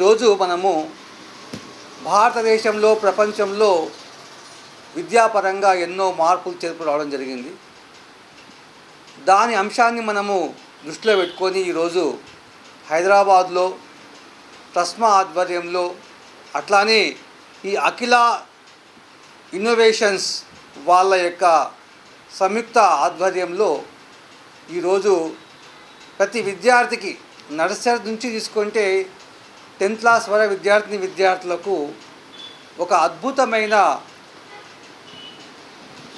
ఈరోజు మనము భారతదేశంలో ప్రపంచంలో విద్యాపరంగా ఎన్నో మార్పులు చేర్పు రావడం జరిగింది. దాని అంశాన్ని మనము దృష్టిలో పెట్టుకొని ఈరోజు హైదరాబాద్లో తస్మా ఆధ్వర్యంలో అట్లానే ఈ అఖిల ఇన్నోవేషన్స్ వాళ్ళ యొక్క సంయుక్త ఆధ్వర్యంలో ఈరోజు ప్రతి విద్యార్థికి నర్సరీ నుంచి తీసుకుంటే టెన్త్ క్లాస్ వరకు విద్యార్థిని విద్యార్థులకు ఒక అద్భుతమైన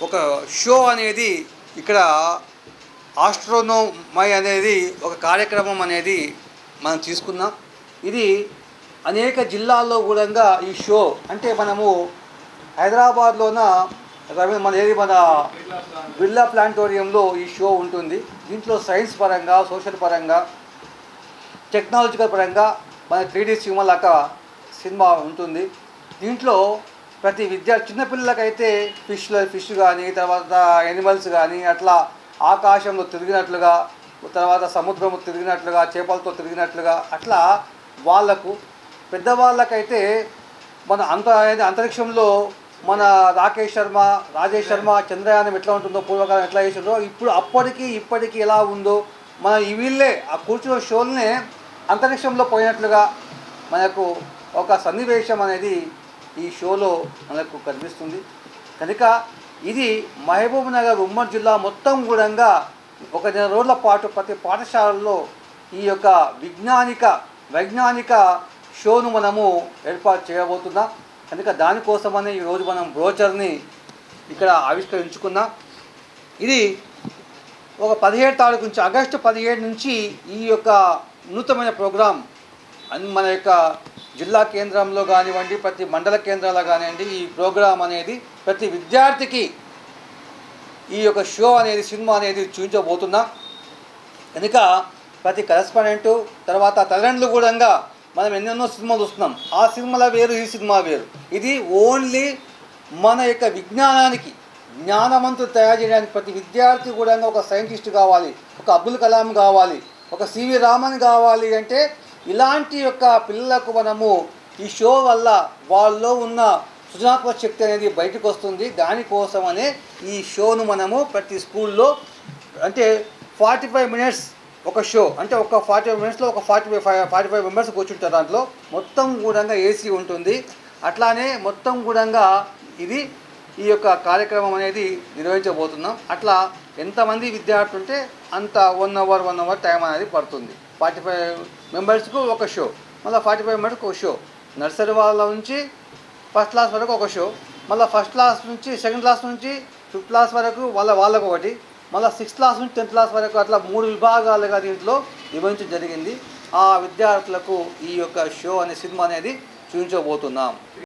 ఒక షో అనేది ఇక్కడ ఆస్ట్రోనోమై అనేది ఒక కార్యక్రమం అనేది మనం తీసుకున్నాం. ఇది అనేక జిల్లాల్లో కూడా ఈ షో అంటే మనము హైదరాబాద్లోన రవి మన ఏది మన బిర్లా ప్లాంటోరియంలో ఈ షో ఉంటుంది. దీంట్లో సైన్స్ పరంగా సోషల్ పరంగా టెక్నాలజికల్ పరంగా మన త్రీ డీ సినిమాలక సినిమా ఉంటుంది. దీంట్లో ప్రతి విద్యా చిన్నపిల్లలకైతే ఫిష్లో ఫిష్ కానీ తర్వాత ఎనిమల్స్ కానీ అట్లా ఆకాశంలో తిరిగినట్లుగా తర్వాత సముద్రము తిరిగినట్లుగా చేపలతో తిరిగినట్లుగా అట్లా వాళ్ళకు పెద్దవాళ్ళకైతే మన అంత అంతరిక్షంలో మన రాకేష్ శర్మ రాజేష్ శర్మ చంద్రయానం ఎట్లా ఉంటుందో పూర్వకాలం ఎట్లా చేసిందో ఇప్పుడు అప్పటికి ఇప్పటికి ఎలా ఉందో మన ఈ వీళ్ళే ఆ కూర్చున్న షోల్నే అంతరిక్షంలో పోయినట్లుగా మనకు ఒక సన్నివేశం అనేది ఈ షోలో మనకు కనిపిస్తుంది. కనుక ఇది మహబూబ్ నగర్ ఉమ్మడి జిల్లా మొత్తం కూడా ఒక నెల రోజుల పాటు ప్రతి పాఠశాలల్లో ఈ యొక్క విజ్ఞానిక వైజ్ఞానిక షోను మనము ఏర్పాటు చేయబోతున్నాం. కనుక దానికోసమనే ఈరోజు మనం బ్రోచర్ని ఇక్కడ ఆవిష్కరించుకున్నాం. ఇది ఒక పదిహేడు తారీఖు నుంచి ఆగస్టు పదిహేడు నుంచి ఈ యొక్క నూతనమైన ప్రోగ్రాం అన్ మన యొక్క జిల్లా కేంద్రంలో కానివ్వండి ప్రతి మండల కేంద్రాల్లో కానివ్వండి ఈ ప్రోగ్రాం అనేది ప్రతి విద్యార్థికి ఈ యొక్క షో అనేది సినిమా అనేది చూపించబోతున్నా. కనుక ప్రతి కరెస్పాండెంటు తర్వాత తల్లిదండ్రులు కూడా మనం ఎన్నెన్నో సినిమాలు చూస్తున్నాం. ఆ సినిమాల వేరు ఈ సినిమా వేరు. ఇది ఓన్లీ మన యొక్క విజ్ఞానానికి జ్ఞానవంతులు తయారు చేయడానికి ప్రతి విద్యార్థి కూడా ఒక సైంటిస్ట్ కావాలి ఒక అబ్దుల్ కలాం కావాలి. ఒక సివి రామన్ కావాలి అంటే ఇలాంటి యొక్క పిల్లలకు మనము ఈ షో వల్ల వాళ్ళలో ఉన్న సృజనాత్మక శక్తి అనేది బయటకు వస్తుంది. దానికోసమనే ఈ షోను మనము ప్రతి స్కూల్లో అంటే ఫార్టీ ఫైవ్ మినిట్స్ ఒక షో అంటే ఒక ఫార్టీ ఫైవ్ మినిట్స్లో ఒక forty five five forty five members కూర్చుంటారు దాంట్లో. మొత్తం కూడా ఏసీ ఉంటుంది. అట్లానే మొత్తం కూడా ఇది ఈ యొక్క కార్యక్రమం అనేది నిర్వహించబోతున్నాం. అట్లా ఎంతమంది విద్యార్థులు ఉంటే అంత one hour one hour time అనేది పడుతుంది. ఫార్టీ ఫైవ్ మెంబర్స్కు ఒక షో మళ్ళీ ఫార్టీ ఫైవ్ మెంబర్స్కి ఒక షో నర్సరీ వాళ్ళ నుంచి ఫస్ట్ క్లాస్ వరకు ఒక షో మళ్ళీ ఫస్ట్ క్లాస్ నుంచి సెకండ్ క్లాస్ నుంచి ఫిఫ్త్ క్లాస్ వరకు వాళ్ళ వాళ్ళకు ఒకటి. మళ్ళీ సిక్స్త్ క్లాస్ నుంచి టెన్త్ క్లాస్ వరకు అట్లా మూడు విభాగాలుగా దీంట్లో విభజించడం జరిగింది. ఆ విద్యార్థులకు ఈ యొక్క షో అనే సినిమా అనేది చూపించబోతున్నాం.